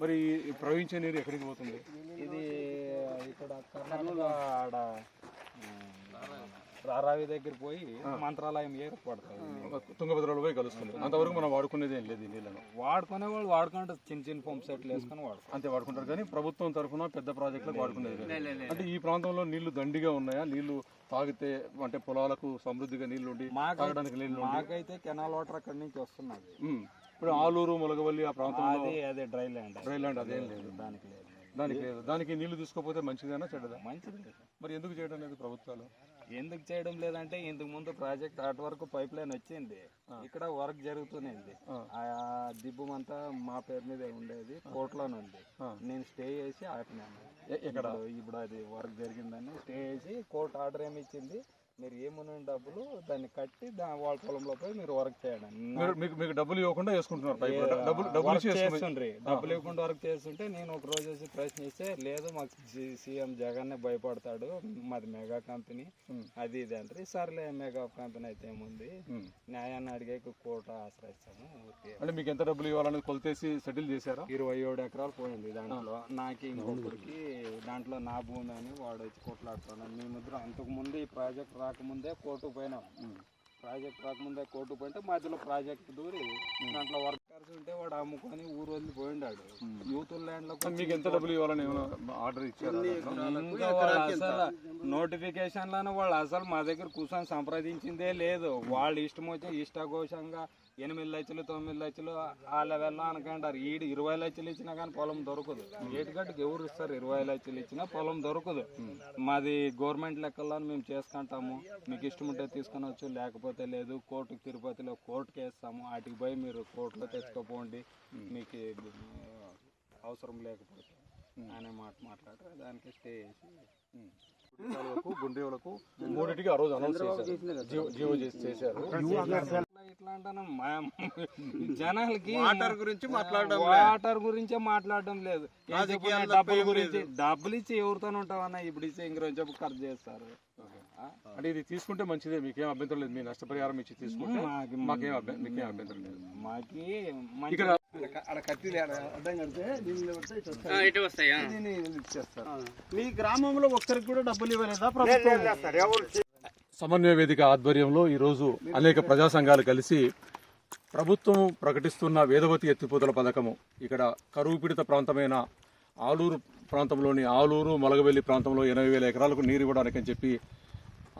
మరి ప్రవహించే నీరు ఎక్కడికి పోతుంది? ఇది ఇక్కడ ఆడ రారావి దగ్గర పోయి మంత్రాలయం ఏర్పడతాయి. తుంగభద్రలో పోయి కలుస్తుంది. అంతవరకు మనం వాడుకునేది ఏం లేదు నీళ్ళను. వాడుకునే వాళ్ళు వాడుకుంటే చిన్న చిన్న పంప్ సెట్లు వేసుకొని వాడుకుంటారు. అంతే వాడుకుంటారు కానీ ప్రభుత్వం తరఫున పెద్ద ప్రాజెక్టులకు వాడుకునేది అంటే ఈ ప్రాంతంలో నీళ్ళు దండిగా ఉన్నాయా? నీళ్ళు తాగితే అంటే పొలాలకు సమృద్ధిగా నీళ్ళు ఉండి మాకు తాగడానికి నీళ్ళు ఉండి మాకైతే కెనాల్ వాటర్ అక్కడి నుంచి వస్తున్నది. ఉమ్. ఇప్పుడు ఆలూరు మొలగవల్లి ఆ ప్రాంతంలో అది అదే డ్రై ల్యాండ్ డ్రై ల్యాండ్ అదేం లేదు. దానికి లేదు. దానికి లేదు. దానికి నీళ్ళు తీసుకోకపోతే మంచిదేనా చెడ్డదా? మంచిది. మరి ఎందుకు చేయడం లేదు ప్రభుత్వాలు? ఎందుకు చేయడం లేదంటే ఇంతకు ముందు ప్రాజెక్ట్ అటు వరకు పైప్ లైన్ వచ్చింది. ఇక్కడ వర్క్ జరుగుతూనేది ఆ. దిబ్బం అంతా మా పేరు మీద ఉండేది కోర్టులోనే ఉంది. నేను స్టే చేసి ఆపినాను. ఇప్పుడు- ఇప్పుడు అది వర్క్ జరిగిందని స్టే చేసి కోర్టు ఆర్డర్ ఏమి ఇచ్చింది? మీరు ఏమున్న డబ్బులు దాన్ని కట్టి దా వాళ్ళ పొలంలో పోయి మీరు వర్క్ చేయండి. మీరు మీకు మీకు డబ్బులు ఇవ్వకుండా వేసుకుంటున్నారు డబ్బులు చేస్తుండ్రి. డబ్బులు ఇవ్వకుండా వర్క్ చేస్తుంటే నేను ఒక రోజు వచ్చి ప్రశ్నిస్తే లేదు మాకు సీఎం జగన్ భయపడతాడు. మాది మెగా కంపెనీ అది ఇది అంటే సర్లే మెగా కంపెనీ అయితే ఏముంది. న్యాయాన్ని అడిగే కోర్టు ఆశ్రయిస్తాము. అంటే మీకు ఎంత డబ్బులు ఇవ్వాలనేది కొలితేసి సెటిల్ చేశారా? ఇరవై ఏడు ఎకరాలు పోయింది దాంట్లో. నాకు ఇంకొకరికి దాంట్లో నా భూమి అని వాడు వచ్చి ముద్ర అంతకు ముందు ఈ ప్రాజెక్ట్ రాకముందే కోర్టు పోయినాం. ప్రాజెక్ట్ రాకముందే కోర్టు పోయింటే మధ్యలో ప్రాజెక్ట్ దూరి దాంట్లో వర్కర్స్ ఉంటే వాడు అమ్ముకొని ఊరు వదిలి పోయిండాడు. యూత్ ల్యాండ్లో మీకు ఎంత డబ్బులు ఇవ్వాలని ఆర్డర్ ఇచ్చారా? నోటిఫికేషన్లను వాళ్ళు అసలు మా దగ్గర కూర్చొని సంప్రదించిందే లేదు. వాళ్ళు ఇష్టం వచ్చి ఇష్టకోశంగా ఎనిమిది లక్షలు తొమ్మిది లక్షలు ఆ లెవెల్లో అనుకుంటారు ఈడు ఇరవై లక్షలు ఇచ్చినా కానీ పొలం దొరకదు. ఏటిగట్టుకు ఎవరు ఇస్తారు? ఇరవై లక్షలు ఇచ్చినా పొలం దొరకదు. మాది గవర్నమెంట్ లెక్కల్లో మేము చేసుకుంటాము. మీకు ఇష్టం ఉంటే తీసుకొని లేకపోతే లేదు. కోర్టుకు తిరుపతిలో కోర్టుకి వేస్తాము వాటికి పోయి మీరు కోర్టులో తెచ్చుకోపోండి. మీకు అవసరం లేకపోతే అనే మాట మాట్లాడారు దానికి స్టే చేసి. కాలువకు గుండ్రేవులకు మూడింటికి ఆ రోజు అనౌన్స్ చేశారు. జియో చేశారు. అంటాను జనాలకి వాటర్ గురించి మాట్లాడడం వాటర్ గురించే మాట్లాడడం లేదు. డబ్బుల గురించి డబ్బులు ఇచ్చి ఎవరితో ఉంటావన్నా ఇప్పుడు ఇచ్చి ఇంక చెప్పు ఖర్చు చేస్తారు? అంటే ఇది తీసుకుంటే మంచిదే. మీకేం అభ్యంతరం లేదు. మీ నష్టపరిహారం ఇచ్చి తీసుకుంటే మాకి మాకేం అభ్య- మీకేం అభ్యంతరం లేదు. మాకి ఇక్కడ మీ గ్రామంలో ఒక్కరికి కూడా డబ్బులు ఇవ్వలేదా సమన్వయ వేదిక ఆధ్వర్యంలో ఈరోజు అనేక ప్రజా సంఘాలు కలిసి ప్రభుత్వం ప్రకటిస్తున్న వేదవతి ఎత్తిపోతల పథకము. ఇక్కడ కరువు పీడిత ప్రాంతమైన ఆలూరు ప్రాంతంలోని ఆలూరు మొలగవెల్లి ప్రాంతంలో ఎనభై వేల ఎకరాలకు నీరు ఇవ్వడానికి అని చెప్పి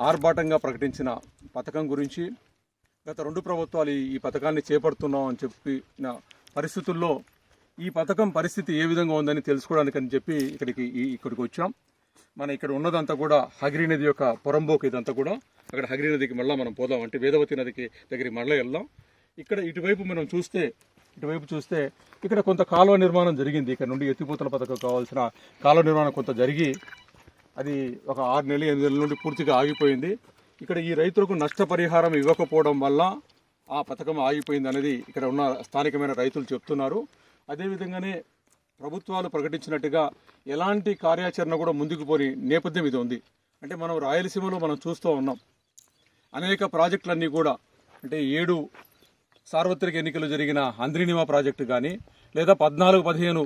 ఆర్భాటంగా ప్రకటించిన పథకం గురించి గత రెండు ప్రభుత్వాలు ఈ- ఈ పథకాన్ని చేపడుతున్నాం అని చెప్పిన పరిస్థితుల్లో ఈ పథకం పరిస్థితి ఏ విధంగా ఉందని తెలుసుకోవడానికి అని చెప్పి ఇక్కడికి ఇక్కడికి వచ్చాం. మన ఇక్కడ ఉన్నదంతా కూడా హగిరి నది యొక్క పొరంబోకు ఇదంతా కూడా. అక్కడ హగిరి నదికి మళ్ళీ మనం పోదాం. అంటే వేదవతి నదికి దగ్గరికి మళ్ళీ వెళ్దాం. ఇక్కడ ఇటువైపు మనం చూస్తే ఇటువైపు చూస్తే ఇక్కడ కొంత కాలువ నిర్మాణం జరిగింది. ఇక్కడ నుండి ఎత్తిపోతల పథకం కావాల్సిన కాలువ నిర్మాణం కొంత జరిగి అది ఒక ఆరు నెలలు ఎనిమిది నెలల నుండి పూర్తిగా ఆగిపోయింది. ఇక్కడ ఈ రైతులకు నష్టపరిహారం ఇవ్వకపోవడం వల్ల ఆ పథకం ఆగిపోయింది అనేది ఇక్కడ ఉన్న స్థానికమైన రైతులు చెప్తున్నారు. అదేవిధంగానే ప్రభుత్వాలు ప్రకటించినట్టుగా ఎలాంటి కార్యాచరణ కూడా ముందుకు పోని నేపథ్యం ఇది ఉంది. అంటే మనం రాయలసీమలో మనం చూస్తూ ఉన్నాం. అనేక ప్రాజెక్టులన్నీ కూడా అంటే ఏడు సార్వత్రిక ఎన్నికలు జరిగిన అంద్రినివా ప్రాజెక్టు కానీ లేదా పద్నాలుగు పదిహేను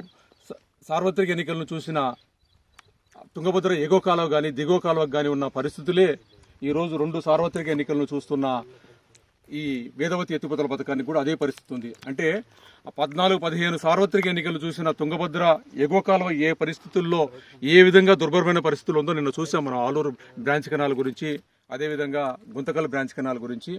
స- సార్వత్రిక ఎన్నికలను చూసిన తుంగభద్ర ఎగో కాలువ కానీ దిగో కాలువకు కానీ ఉన్న పరిస్థితులే ఈరోజు రెండు సార్వత్రిక ఎన్నికలను చూస్తున్న ఈ వేదవతి ఎత్తిపోతల పథకానికి కూడా అదే పరిస్థితి ఉంది. అంటే పద్నాలుగు పదిహేను సార్వత్రిక ఎన్నికలు చూసిన తుంగభద్ర ఎగువ కాలం ఏ పరిస్థితుల్లో ఏ విధంగా దుర్భరమైన పరిస్థితులు ఉందో నిన్న చూసాం మనం ఆలూరు బ్రాంచ్ కెనాల్ గురించి అదేవిధంగా గుంతకల్ బ్రాంచ్ కెనాల్ గురించి.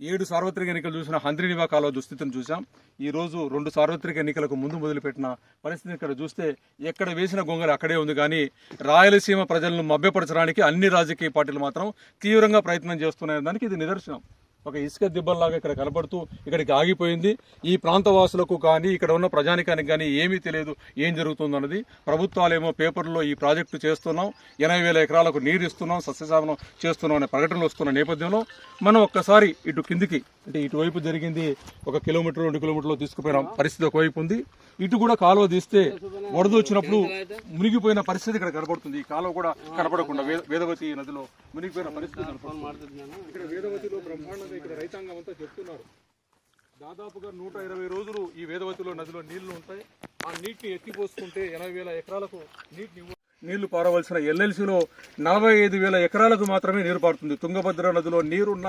ఏడు సార్వత్రిక ఎన్నికలు చూసిన హంద్రినివా కాలువ దుస్థితిని చూసాం. ఈ రోజు రెండు సార్వత్రిక ఎన్నికలకు ముందు మొదలుపెట్టిన పరిస్థితిని ఇక్కడ చూస్తే ఎక్కడ వేసిన గొంగలు అక్కడే ఉంది. కానీ రాయలసీమ ప్రజలను మభ్యపరచడానికి అన్ని రాజకీయ పార్టీలు మాత్రం తీవ్రంగా ప్రయత్నం చేస్తున్నాయని దానికి ఇది నిదర్శనం. ఒక ఇసుక దిబ్బల్లాగా ఇక్కడ కనబడుతూ ఇక్కడికి ఆగిపోయింది. ఈ ప్రాంత వాసులకు కానీ ఇక్కడ ఉన్న ప్రజానికానికి కానీ ఏమీ తెలియదు ఏం జరుగుతుందన్నది ప్రభుత్వాలేమో పేపర్లో ఈ ప్రాజెక్టు చేస్తున్నాం. ఎనభై వేల ఎకరాలకు నీరు ఇస్తున్నాం సస్యశామనం చేస్తున్నాం అనే ప్రకటనలు వస్తున్న నేపథ్యంలో మనం ఒక్కసారి ఇటు కిందికి అంటే ఇటువైపు జరిగింది ఒక కిలోమీటర్ రెండు కిలోమీటర్లు తీసుకుపోయిన పరిస్థితి ఒకవైపు ఉంది. ఇటు కూడా కాలువ తీస్తే వరద వచ్చినప్పుడు మునిగిపోయిన పరిస్థితి ఇక్కడ కనబడుతుంది. ఈ కాలువ కూడా కనపడకుండా వే- వేదవతి నదిలో మునిగిపోయిన పరిస్థితి ఇక్కడ వేదవతిలో బ్రహ్మాండంగా ఇక్కడ రైతాంగం అంతా చెప్తున్నారు. దాదాపుగా నూట ఇరవై రోజులు ఈ వేదవతిలో నదిలో నీళ్ళు ఉంటాయి. ఆ నీటిని ఎత్తిపోసుకుంటే ఎనభై వేల ఎకరాలకు నీటిని నీళ్ళు పారవలసిన ఎల్ఎల్సిలో నలభై ఐదు వేల ఎకరాలకు మాత్రమే నీరు పారుతుంది. తుంగభద్ర నదిలో నీరున్న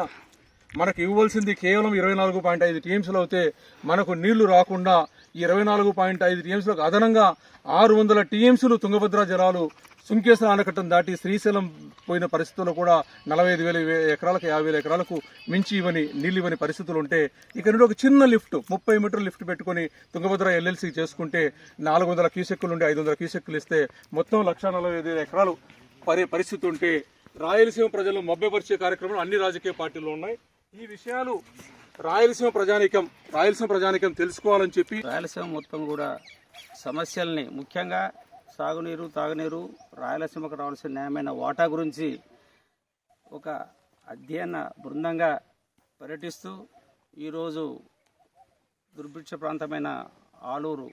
మనకు ఇవ్వాల్సింది కేవలం ఇరవై నాలుగు పాయింట్ ఐదు టీఎంసీలు అయితే మనకు నీళ్ళు రాకుండా ఇరవై నాలుగు పాయింట్ ఐదు టీఎంసీలకు అదనంగా ఆరు వందల టీఎంసీలు తుంగభద్ర జలాలు సుంకేశ్వర ఆనకట్టను దాటి శ్రీశైలం పోయిన పరిస్థితుల్లో కూడా నలభై ఐదు వేల ఎకరాలకు యాభై వేల ఎకరాలకు మించి ఇవ్వని నీళ్ళు ఇవ్వని పరిస్థితులు ఉంటే ఇక్కడ నుండి ఒక చిన్న లిఫ్ట్ ముప్పై మీటర్ లిఫ్ట్ పెట్టుకొని తుంగభద్ర ఎల్ఎల్సీ చేసుకుంటే నాలుగు వందల క్యూసెక్కులు ఉండి ఐదు వందల క్యూసెక్కులు ఇస్తే మొత్తం లక్ష నలభై ఐదు వేల ఎకరాలు పరే పరిస్థితి ఉంటే రాయలసీమ ప్రజలు మభ్యపరిచే కార్యక్రమాలు అన్ని రాజకీయ పార్టీలు ఉన్నాయి. ఈ విషయాలు రాయలసీమ ప్రజానికం రాయలసీమ ప్రజానికం తెలుసుకోవాలని చెప్పి రాయలసీమ మొత్తం కూడా సమస్యల్ని ముఖ్యంగా సాగునీరు తాగునీరు రాయలసీమకు రావాల్సిన న్యాయమైన వాటా గురించి ఒక అధ్యయన బృందంగా పర్యటిస్తూ ఈరోజు దుర్భిక్ష ప్రాంతమైన ఆలూరు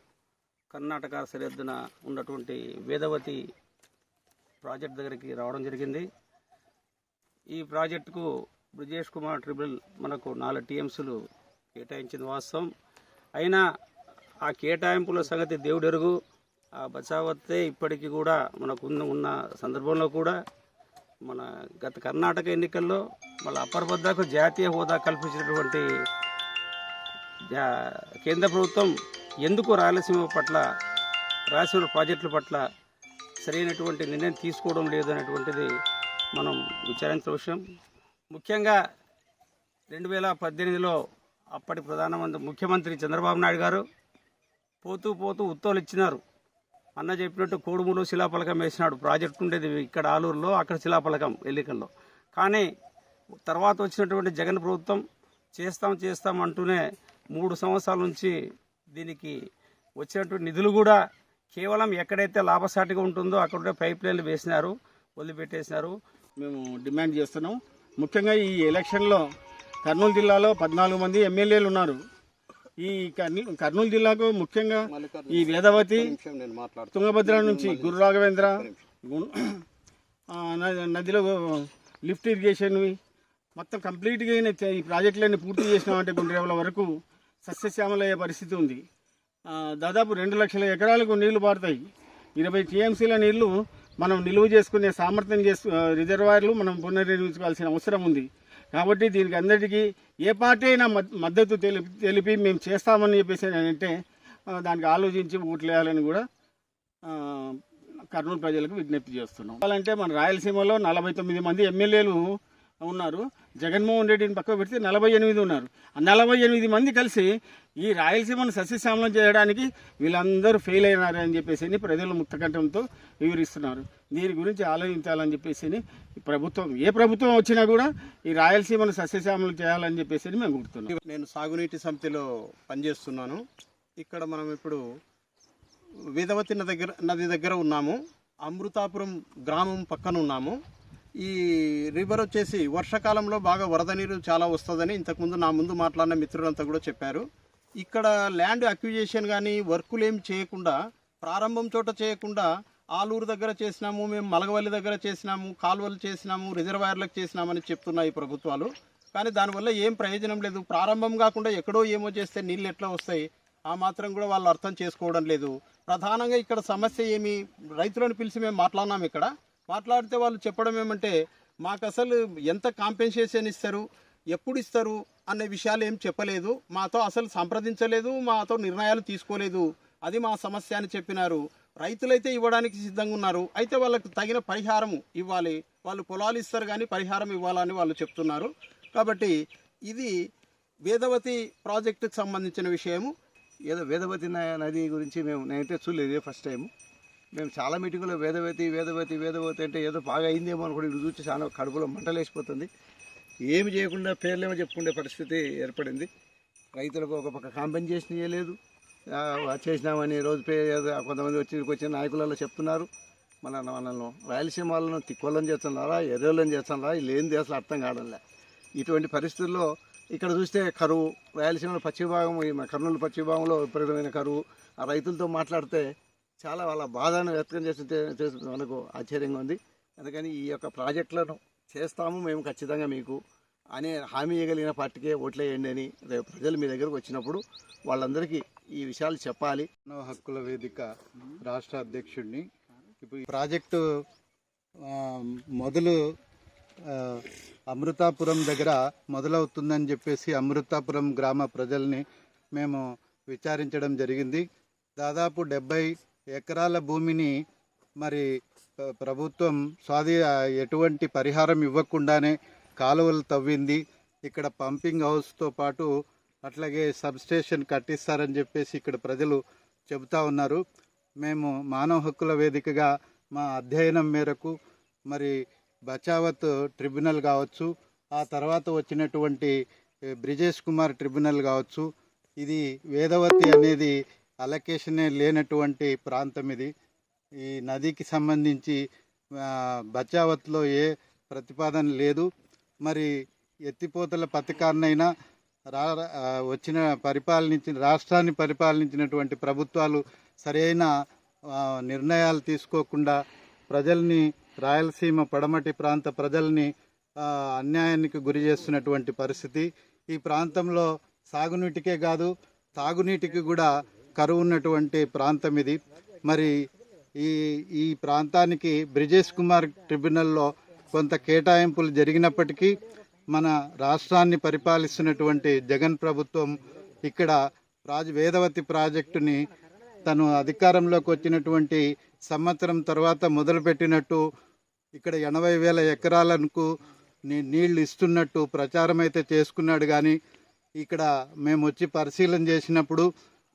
కర్ణాటక సరిహద్దున ఉన్నటువంటి వేదవతి ప్రాజెక్ట్ దగ్గరికి రావడం జరిగింది. ఈ ప్రాజెక్టుకు బ్రిజేష్ కుమార్ ట్రిబుల్ మనకు నాలుగు టీఎంసీలు కేటాయించింది వాస్తవం. అయినా ఆ కేటాయింపుల సంగతి దేవుడు ఎరుగు ఆ బచావత్తే ఇప్పటికీ కూడా మనకు ఉన్న ఉన్న సందర్భంలో కూడా మన గత కర్ణాటక ఎన్నికల్లో మళ్ళీ అప్పర్ వద్దకు జాతీయ హోదా కల్పించినటువంటి జా- కేంద్ర ప్రభుత్వం ఎందుకు రాయలసీమ పట్ల రాయలసీమ ప్రాజెక్టుల పట్ల సరైనటువంటి నిర్ణయం తీసుకోవడం లేదు అనేటువంటిది మనం విచారించిన విషయం. ముఖ్యంగా రెండు వేల పద్దెనిమిదిలో అప్పటి ప్రధానమంత్రి ముఖ్యమంత్రి చంద్రబాబు నాయుడు గారు పోతూ పోతూ ఉత్తర్వులు ఇచ్చినారు. అన్న చెప్పినట్టు కోడుమూలు శిలాఫలకం వేసినాడు. ప్రాజెక్ట్ ఉండేది ఇక్కడ ఆలూరులో అక్కడ శిలాఫలకం ఎల్లికల్లో కానీ తర్వాత వచ్చినటువంటి జగన్ ప్రభుత్వం చేస్తాం చేస్తాం అంటూనే మూడు సంవత్సరాల నుంచి దీనికి వచ్చినటువంటి నిధులు కూడా కేవలం ఎక్కడైతే లాభసాటిగా ఉంటుందో అక్కడ పైప్ లైన్లు వేసినారు వదిలిపెట్టేసినారు. మేము డిమాండ్ చేస్తున్నాం. ముఖ్యంగా ఈ ఎలక్షన్లో కర్నూలు జిల్లాలో పద్నాలుగు మంది ఎమ్మెల్యేలు ఉన్నారు. ఈ కర్నూ- కర్నూలు జిల్లాకు ముఖ్యంగా ఈ వేదవతి తుంగభద్ర నుంచి గురు రాఘవేంద్ర నదిలో లిఫ్ట్ ఇరిగేషన్వి. మొత్తం కంప్లీట్గా ఈ ప్రాజెక్టులన్నీ పూర్తి చేసినామంటే గుండ్రేవుల వరకు సస్యశ్యామలయ్యే పరిస్థితి ఉంది. దాదాపు రెండు లక్షల ఎకరాలకు నీళ్ళు పారుతాయి. ఇరవై టీఎంసీల నీళ్ళు మనం నిలువ చేసుకునే సామర్థ్యం చేసు రిజర్వాయర్లు మనం పునర్నిర్మించుకోవాల్సిన అవసరం ఉంది. కాబట్టి దీనికి అందరికీ ఏ పార్టీ అయినా మద్- మద్దతు తెలిపి తెలిపి మేము చేస్తామని చెప్పేసి అంటే దానికి ఆలోచించి ఓట్లేయాలని కూడా కర్నూలు ప్రజలకు విజ్ఞప్తి చేస్తున్నాం. అంటే మన రాయలసీమలో నలభై తొమ్మిది మంది ఎమ్మెల్యేలు ఉన్నారు. జగన్మోహన్ రెడ్డిని పక్కకు పెడితే నలభై ఎనిమిది ఉన్నారు. ఆ నలభై ఎనిమిది మంది కలిసి ఈ రాయలసీమను సస్యశ్యామలం చేయడానికి వీళ్ళందరూ ఫెయిల్ అయినారని చెప్పేసి ప్రజలు ముక్తకంఠంతో వివరిస్తున్నారు. దీని గురించి ఆలోచించాలని చెప్పేసి అని ప్రభుత్వం ఏ ప్రభుత్వం వచ్చినా కూడా ఈ రాయలసీమను సస్యశ్యామలం చేయాలని చెప్పేసి మేము గుర్తున్నాం నేను సాగునీటి సమితిలో పనిచేస్తున్నాను. ఇక్కడ మనం ఇప్పుడు వేదవతి నది దగ్గర నది దగ్గర ఉన్నాము. అమృతాపురం గ్రామం పక్కన ఉన్నాము. ఈ రివర్ వచ్చేసి వర్షాకాలంలో బాగా వరద నీరు చాలా వస్తుందని ఇంతకుముందు నా ముందు మాట్లాడిన మిత్రులంతా కూడా చెప్పారు. ఇక్కడ ల్యాండ్ అక్విజేషన్ కానీ వర్కులు ఏం చేయకుండా ప్రారంభం చోట చేయకుండా ఆలూరు దగ్గర చేసినాము మేము మలగవల్లి దగ్గర చేసినాము కాలువలు చేసినాము రిజర్వాయర్లకు చేసినామని చెప్తున్నాయి ప్రభుత్వాలు. కానీ దానివల్ల ఏం ప్రయోజనం లేదు. ప్రారంభం కాకుండా ఎక్కడో ఏమో చేస్తే నీళ్ళు ఎట్లా వస్తాయి? ఆ మాత్రం కూడా వాళ్ళు అర్థం చేసుకోవడం లేదు. ప్రధానంగా ఇక్కడ సమస్య ఏమి? రైతులను పిలిచి మేము మాట్లాడినాం ఇక్కడ. మాట్లాడితే వాళ్ళు చెప్పడం ఏమంటే మాకు అసలు ఎంత కాంపెన్సేషన్ ఇస్తారు? ఎప్పుడు ఇస్తారు? అనే విషయాలు ఏం చెప్పలేదు. మాతో అసలు సంప్రదించలేదు మాతో నిర్ణయాలు తీసుకోలేదు. అది మా సమస్య అని చెప్పినారు. రైతులైతే ఇవ్వడానికి సిద్ధంగా ఉన్నారు. అయితే వాళ్ళకు తగిన పరిహారం ఇవ్వాలి. వాళ్ళు పొలాలు ఇస్తారు కానీ పరిహారం ఇవ్వాలని వాళ్ళు చెప్తున్నారు. కాబట్టి ఇది వేదవతి ప్రాజెక్టుకు సంబంధించిన విషయము. ఏదో వేదవతి నది గురించి మేము నేనైతే చూడలేదు ఫస్ట్ టైం మేము చాలా మీటింగులో వేదవతి వేదవతి వేదవేతి అంటే ఏదో బాగా అయిందేమో అనుకుని ఇటు చూసి చాలా కడుపులో మంటలేసిపోతుంది ఏమి చేయకుండా పేర్లేమో చెప్పుకునే పరిస్థితి ఏర్పడింది. రైతులకు ఒక పక్క కాంపెన్సేషన్ ఇవ్వలేదు చేసినామని రోజు పే కొంతమంది వచ్చి వచ్చిన నాయకులలో చెప్తున్నారు. మన మనల్ని రాయలసీమ వాళ్ళను తిక్కోళ్ళని చేస్తున్నారా ఎర్రోళ్ళని చేస్తున్నారా లేని అసలు అర్థం కావడంలే. ఇటువంటి పరిస్థితుల్లో ఇక్కడ చూస్తే కరువు రాయలసీమ పశ్చిమ భాగం కర్నూలు పశ్చిమ భాగంలో విపరీతమైన కరువు. ఆ రైతులతో మాట్లాడితే చాలా వాళ్ళ బాధను వ్యక్తం చేస్తుంటే చేస్తు- మనకు ఆశ్చర్యంగా ఉంది. అందుకని ఈ యొక్క ప్రాజెక్టులను చేస్తాము మేము ఖచ్చితంగా మీకు అనే హామీ ఇవ్వగలిగిన పార్టీకే ఓట్లేయండి అని రేపు ప్రజలు మీ దగ్గరకు వచ్చినప్పుడు వాళ్ళందరికీ ఈ విషయాలు చెప్పాలి. మానవ హక్కుల వేదిక రాష్ట్ర అధ్యక్షుడిని ఇప్పుడు ఈ ప్రాజెక్టు మొదలు అమృతాపురం దగ్గర మొదలవుతుందని చెప్పేసి అమృతాపురం గ్రామ ప్రజల్ని మేము విచారించడం జరిగింది. దాదాపు డెబ్బై ఎకరాల భూమిని మరి ప్రభుత్వం స్వాధీ ఎటువంటి పరిహారం ఇవ్వకుండానే కాలువలు తవ్వింది. ఇక్కడ పంపింగ్ హౌస్తో పాటు అట్లాగే సబ్ స్టేషన్ కట్టిస్తారని చెప్పేసి ఇక్కడ ప్రజలు చెబుతా ఉన్నారు. మేము మానవ హక్కుల వేదికగా మా అధ్యయనం మేరకు మరి బచావత్ ట్రిబ్యునల్ కావచ్చు ఆ తర్వాత వచ్చినటువంటి బ్రిజేష్ కుమార్ ట్రిబ్యునల్ కావచ్చు ఇది వేదవతి అనేది అలకేషనే లేనటువంటి ప్రాంతం ఇది. ఈ నదికి సంబంధించి బచావత్లో ఏ ప్రతిపాదన లేదు. మరి ఎత్తిపోతల పథకాన్నైనా రా వచ్చిన పరిపాలించిన రాష్ట్రాన్ని పరిపాలించినటువంటి ప్రభుత్వాలు సరైన నిర్ణయాలు తీసుకోకుండా ప్రజల్ని రాయలసీమ పడమటి ప్రాంత ప్రజల్ని అన్యాయానికి గురి చేస్తున్నటువంటి పరిస్థితి. ఈ ప్రాంతంలో సాగునీటికే కాదు తాగునీటికి కూడా కరువు ఉన్నటువంటి ప్రాంతం ఇది మరి ఈ ఈ ప్రాంతానికి బ్రిజేష్ కుమార్ ట్రిబ్యునల్లో కొంత కేటాయింపులు జరిగినప్పటికీ మన రాష్ట్రాన్ని పరిపాలిస్తున్నటువంటి జగన్ ప్రభుత్వం ఇక్కడ రాజు వేదవతి ప్రాజెక్టుని తను అధికారంలోకి వచ్చినటువంటి సంవత్సరం తర్వాత మొదలుపెట్టినట్టు ఇక్కడ ఎనభై వేల ఎకరాలకు నీ- నీళ్ళు ఇస్తున్నట్టు ప్రచారం అయితే చేసుకున్నాడు కానీ ఇక్కడ మేము వచ్చి పరిశీలన చేసినప్పుడు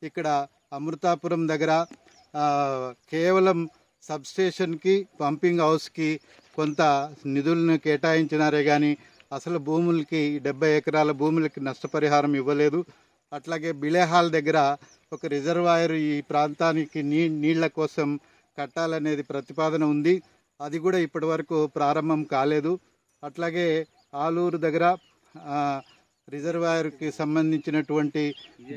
ఇక్కడ అమృతాపురం దగ్గర కేవలం సబ్స్టేషన్కి పంపింగ్ హౌస్కి కొంత నిధులను కేటాయించినారే కానీ అసలు భూములకి డెబ్బై ఎకరాల భూములకి నష్టపరిహారం ఇవ్వలేదు. అట్లాగే బిలేహాల్ దగ్గర ఒక రిజర్వాయర్ ఈ ప్రాంతానికి నీ నీళ్ళ కోసం కట్టాలనేది ప్రతిపాదన ఉంది. అది కూడా ఇప్పటి వరకు ప్రారంభం కాలేదు. అట్లాగే ఆలూరు దగ్గర రిజర్వాయర్కి సంబంధించినటువంటి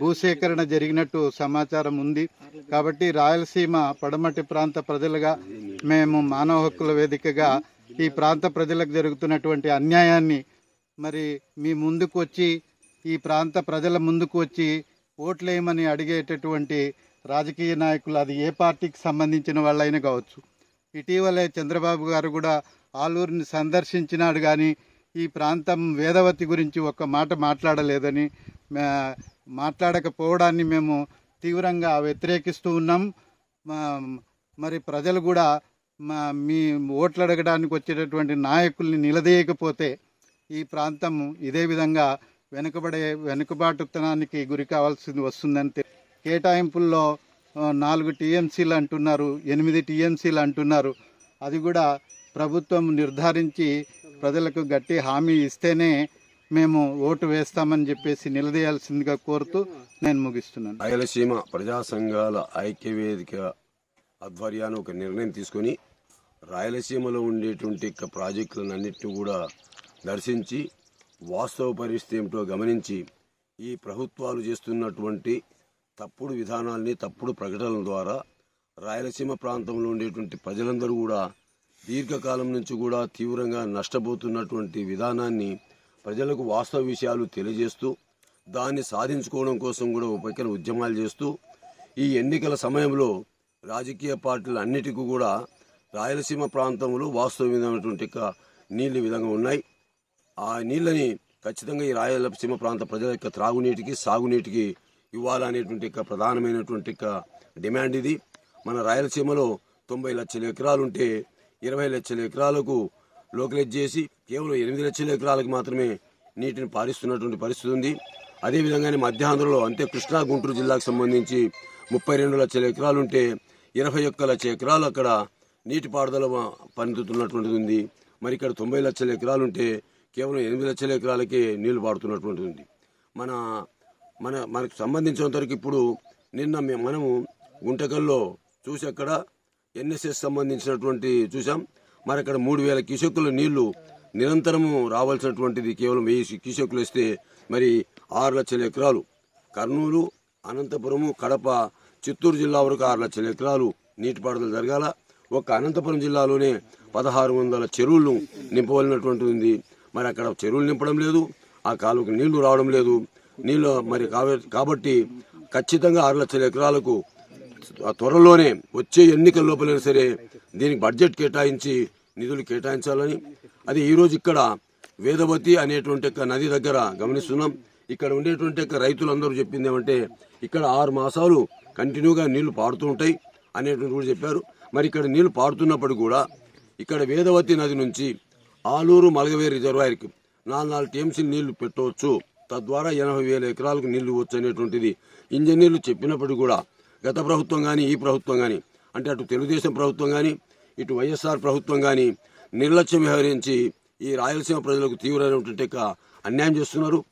భూసేకరణ జరిగినట్టు సమాచారం ఉంది. కాబట్టి రాయలసీమ పడమటి ప్రాంత ప్రజలుగా మేము మానవ హక్కుల వేదికగా ఈ ప్రాంత ప్రజలకు జరుగుతున్నటువంటి అన్యాయాన్ని మరి మీ ముందుకు వచ్చి ఈ ప్రాంత ప్రజల ముందుకు వచ్చి ఓట్లేయమని అడిగేటటువంటి రాజకీయ నాయకులు అది ఏ పార్టీకి సంబంధించిన వాళ్ళైనా కావచ్చు. ఇటీవలే చంద్రబాబు గారు కూడా ఆలూరుని సందర్శించినాడు కానీ ఈ ప్రాంతం వేదవతి గురించి ఒక్క మాట మాట్లాడలేదని మాట్లాడకపోవడాన్ని మేము తీవ్రంగా వ్యతిరేకిస్తూ ఉన్నాం. మా- మరి ప్రజలు కూడా మా మీ ఓట్లు అడగడానికి వచ్చేటటువంటి నాయకుల్ని నిలదీయకపోతే ఈ ప్రాంతం ఇదే విధంగా వెనుకబడే వెనుకబాటుతనానికి గురి కావాల్సింది వస్తుందని కేటాయింపుల్లో నాలుగు టీఎంసీలు అంటున్నారు ఎనిమిది టీఎంసీలు అంటున్నారు. అది కూడా ప్రభుత్వం నిర్ధారించి ప్రజలకు గట్టి హామీ ఇస్తేనే మేము ఓటు వేస్తామని చెప్పేసి నిలదీయాల్సిందిగా కోరుతూ నేను ముగిస్తున్నాను. రాయలసీమ ప్రజా సంఘాల ఐక్యవేదిక ఆధ్వర్యాన్ని ఒక నిర్ణయం తీసుకొని రాయలసీమలో ఉండేటువంటి యొక్క ప్రాజెక్టులన్నింటినీ కూడా దర్శించి వాస్తవ పరిస్థితి ఏమిటో గమనించి ఈ ప్రభుత్వాలు చేస్తున్నటువంటి తప్పుడు విధానాల్ని తప్పుడు ప్రకటనల ద్వారా రాయలసీమ ప్రాంతంలో ఉండేటువంటి ప్రజలందరూ కూడా దీర్ఘకాలం నుంచి కూడా తీవ్రంగా నష్టపోతున్నటువంటి విధానాన్ని ప్రజలకు వాస్తవ విషయాలు తెలియజేస్తూ దాన్ని సాధించుకోవడం కోసం కూడా ఒక ఉద్యమాలు చేస్తూ ఈ ఎన్నికల సమయంలో రాజకీయ పార్టీలు అన్నిటికీ కూడా రాయలసీమ ప్రాంతంలో వాస్తవమైనటువంటి విధమైనటువంటి నీళ్ళు విధంగా ఉన్నాయి. ఆ నీళ్ళని ఖచ్చితంగా ఈ రాయలసీమ ప్రాంత ప్రజల యొక్క త్రాగునీటికి సాగునీటికి ఇవ్వాలనేటువంటి యొక్క ప్రధానమైనటువంటి డిమాండ్ ఇది. మన రాయలసీమలో తొంభై లక్షల ఎకరాలు ఉంటే ఇరవై లక్షల ఎకరాలకు లోకలైజ్ చేసి కేవలం ఎనిమిది లక్షల ఎకరాలకు మాత్రమే నీటిని పారిస్తున్నటువంటి పరిస్థితి ఉంది. అదేవిధంగానే మధ్యాంధ్రలో అంతే కృష్ణా గుంటూరు జిల్లాకు సంబంధించి ముప్పై రెండు లక్షల ఎకరాలు ఉంటే ఇరవై ఒక్క లక్ష ఎకరాలు అక్కడ నీటిపారుదల పనితున్నటువంటిది ఉంది. మరి ఇక్కడ తొంభై లక్షల ఎకరాలు ఉంటే కేవలం ఎనిమిది లక్షల ఎకరాలకే నీళ్ళు పాడుతున్నటువంటిది ఉంది. మన మన మనకు సంబంధించినంత వరకు ఇప్పుడు నిన్న మనము గుంటకల్లో చూసి అక్కడ ఎన్ఎస్ఎస్ సంబంధించినటువంటి చూసాం మరి అక్కడ మూడు వేల క్యూసెక్కుల నీళ్ళు నిరంతరము రావాల్సినటువంటిది కేవలం వెయ్యి క్యూసెక్కులు ఇస్తే మరి ఆరు లక్షల ఎకరాలు. కర్నూలు అనంతపురము కడప చిత్తూరు జిల్లా వరకు ఆరు లక్షల ఎకరాలు నీటిపారుదల జరగాల. ఒక అనంతపురం జిల్లాలోనే పదహారు వందల చెరువులను నింపవలసినటువంటి ఉంది. మరి అక్కడ చెరువులు నింపడం లేదు ఆ కాలువకు నీళ్ళు రావడం లేదు. నీళ్ళు మరి కాబట్టి ఖచ్చితంగా ఆరు లక్షల ఎకరాలకు త్వరలోనే వచ్చే ఎన్నికల లోపలైనా సరే దీనికి బడ్జెట్ కేటాయించి నిధులు కేటాయించాలని. అది ఈరోజు ఇక్కడ వేదవతి అనేటువంటి ఒక నది దగ్గర గమనిస్తున్నాం. ఇక్కడ ఉండేటువంటి రైతులందరూ చెప్పింది ఏమంటే ఇక్కడ ఆరు మాసాలు కంటిన్యూగా నీళ్ళు పారుతూ ఉంటాయి అనేటువంటి కూడా చెప్పారు. మరి ఇక్కడ నీళ్ళు పారుతున్నప్పుడు కూడా ఇక్కడ వేదవతి నది నుంచి ఆలూరు మలగవేరి రిజర్వాయర్కి నాలుగు నాలుగు టీఎంసీ నీళ్ళు పెట్టవచ్చు. తద్వారా ఎనభై వేల ఎకరాలకు నీళ్ళు ఇవ్వచ్చు అనేటువంటిది. ఇంజనీర్లు చెప్పినప్పుడు కూడా గత ప్రభుత్వం కానీ ఈ ప్రభుత్వం కానీ అంటే అటు తెలుగుదేశం ప్రభుత్వం కానీ ఇటు వైఎస్ఆర్ ప్రభుత్వం కానీ నిర్లక్ష్యం వ్యవహరించి ఈ రాయలసీమ ప్రజలకు తీవ్రమైనటువంటి అన్యాయం చేస్తున్నారు.